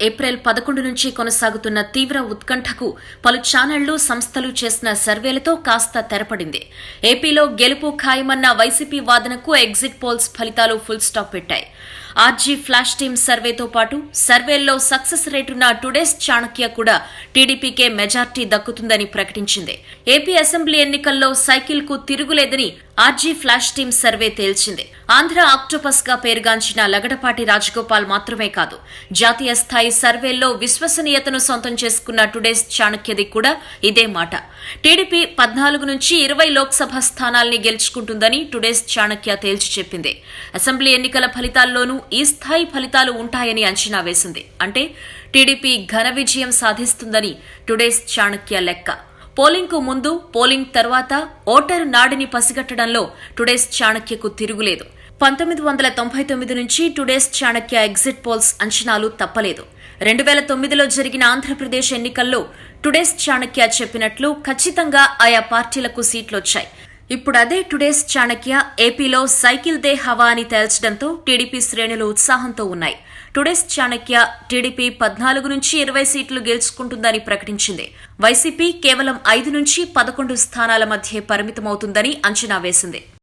April పదకొండు నుంచి కొనసాగుతున్న తీవ్ర ఉత్కంఠకు పలు ఛానళ్ళు సంస్థలు చేసిన సర్వేలతో కాస్త తెరపడింది. ఏపీలో గెలుపు ఖాయమన్న వైసీపీ వాదనకు ఎగ్జిట్ పోల్స్ ఫలితాలు ఫుల్ స్టాప్ పెట్టాయి. ఆర్జీ ఫ్లాష్ టీమ్ సర్వేతో పాటు సర్వేల్లో సక్సెస్ రేటున్న టుడేస్ చాణక్య కూడా టీడీపీకే మెజార్టీ దక్కుతుందని ప్రకటించింది. ఏపీ అసెంబ్లీ ఎన్నికల్లో సైకిల్కు తిరుగులేదని ఆర్జీ ఫ్లాష్ టీమ్ సర్వే తేల్చింది. ఆంధ్ర ఆక్టోపస్గా పేరుగాంచిన లగడపాటి రాజగోపాల్ మాత్రమే కాదు జాతీయ స్థాయి సర్వేల్లో విశ్వసనీయతను సొంతం చేసుకున్న టుడేస్ చాణక్యది కూడా ఇదే మాట. టీడీపీ పద్నాలుగు నుంచి ఇరవై లోక్సభ స్థానాల్ని గెలుచుకుంటుందని టుడేస్ చాణక్య తేల్చి చెప్పింది. అసెంబ్లీ ఎన్నికల ఫలితాల్లోనూ ఈ స్థాయి ఫలితాలు ఉంటాయని అంచనా వేసింది. అంటే టీడీపీ ఘన విజయం సాధిస్తుందని టుడేస్ చాణక్య లెక్క. పోలింగ్కు ముందు పోలింగ్ తర్వాత ఓటరు నాడిని పసిగట్టడంలో టుడేస్ చాణక్యకు తిరుగులేదు. పంతొమ్మిది వందల తొంభై తొమ్మిది నుంచి టుడేస్ చాణక్య ఎగ్జిట్ పోల్స్ అంచనాలు తప్పలేదు. రెండు వేల తొమ్మిదిలో జరిగిన ఆంధ్రప్రదేశ్ ఎన్నికల్లో టుడేస్ చాణక్య చెప్పినట్లు ఖచ్చితంగా ఆయా పార్టీలకు సీట్లొచ్చాయి. ఇప్పుడు అదే టుడేస్ చాణక్య ఏపీలో సైకిల్ దే హవా అని తేల్చడంతో టీడీపీ శ్రేణులు ఉత్సాహంతో ఉన్నాయి. టుడేస్ చాణక్య టీడీపీ పద్నాలుగు నుంచి ఇరవై సీట్లు గెలుచుకుంటుందని ప్రకటించింది. వైసీపీ కేవలం ఐదు నుంచి పదకొండు స్థానాల మధ్య పరిమితమవుతుందని అంచనా వేసింది.